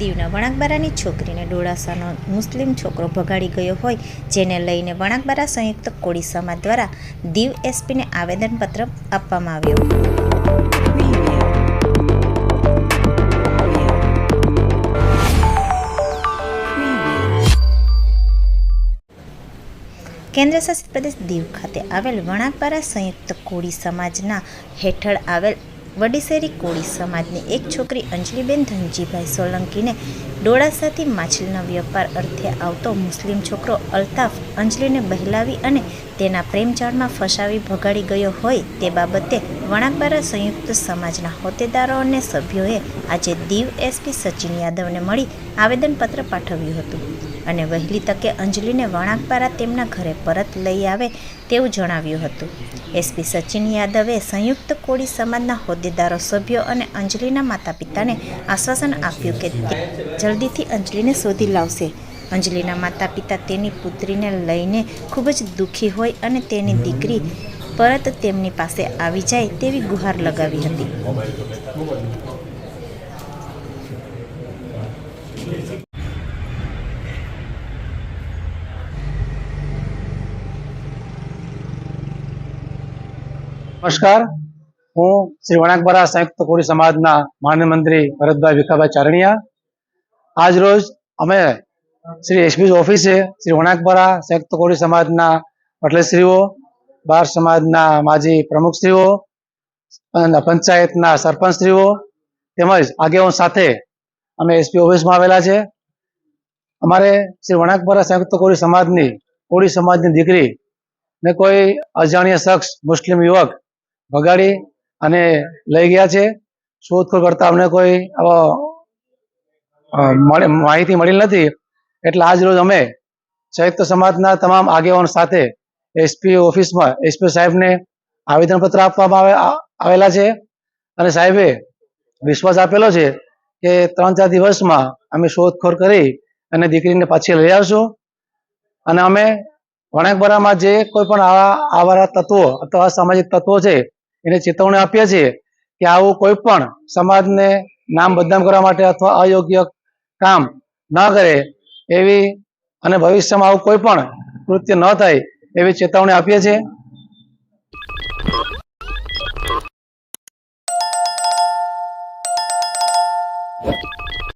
દીવના વણાકબારાની છોકરીને ડોળાસાનો મુસ્લિમ છોકરો ભગાડી ગયો હોય, જેને લઈને વણાકબારા સંયુક્ત કોળી સમાજ દ્વારા દીવ એસપીને આવેદનપત્ર આપવામાં આવ્યું. કેન્દ્રશાસિત પ્રદેશ દીવ ખાતે આવેલ વણાકબારા સંયુક્ત કોળી સમાજના હેઠળ આવેલ વડીસેરી કોળી સમાજની એક છોકરી અંજલિબેન ધનજીભાઈ સોલંકીને ડોળાસાથી માછલીનો વેપાર અર્થે આવતો મુસ્લિમ છોકરો અલ્તાફ અંજલિને બહેલાવી અને તેના પ્રેમજાળમાં ફસાવી ભગાડી ગયો હોય તે બાબતે વણાકબારા સંયુક્ત સમાજના હોદ્દેદારો અને સભ્યોએ આજે દીવ એસપી સચિન યાદવને મળી આવેદનપત્ર પાઠવ્યું હતું. અને વહેલી તકે અંજલિને વણાકબારા તેમના ઘરે પરત લઈ આવે તેવું જણાવ્યું હતું. એસપી સચિન યાદવે સંયુક્ત કોળી સમાજના હોદ્દેદારો સભ્યો અને અંજલિના માતા પિતાને આશ્વાસન આપ્યું કે જલ્દીથી અંજલિને શોધી લાવશે. અંજલિના માતા પિતા તેની પુત્રીને લઈને ખૂબ જ દુઃખી હોય અને તેની દીકરી પરત તેમની પાસે આવી જાય તેવી ગુહાર લગાવી હતી. નમસ્કાર. હું શ્રી વણાકબરા સંયુક્ત કોળી સમાજના માન્ય મંત્રી ભરતભાઈ ભીખાભાઈ ચારણિયા. આજ રોજ અમે શ્રી એસપી ઓફિસે શ્રી વણાકબરા સંયુક્ત કોળી સમાજના પટેલશ્રીઓ બાર સમાજના માજી પ્રમુખશ્રીઓ પંચાયતના સરપંચશ્રીઓ તેમજ આગેવાન સાથે અમે એસપી ઓફિસમાં આવેલા છે. અમારે શ્રી વણાકબરા સંયુક્ત કોળી સમાજની કોળી સમાજની દીકરી ને કોઈ અજાણ્યા શખ્સ, મુસ્લિમ યુવક ભગાડી અને લઈ ગયા છે. શોધખોળ કરતા અમને કોઈ માહિતી મળી નથી. એટલે આજ રોજ અમે સંયુક્ત સમાજના તમામ આગેવાનો સાથે એસપી ઓફિસમાં, એસપી સાહેબને આવેદનપત્ર આપવામાં આવે આવેલા છે. અને સાહેબે વિશ્વાસ આપેલો છે કે ત્રણ ચાર દિવસમાં અમે શોધખોળ કરી અને દીકરીને પાછી લઈ આવશું. અને અમે વણાકબરામાં જે કોઈ પણ આવા આવા તત્વો અથવા સામાજિક તત્વો છે એને ચેતવણી આપીએ છીએ કે આવું કોઈ પણ સમાજને નામ બદનામ કરવા માટે અથવા અયોગ્ય કામ ન કરે એવી અને ભવિષ્યમાં આવું કોઈ પણ કૃત્ય ન થાય એવી ચેતવણી આપીએ છીએ.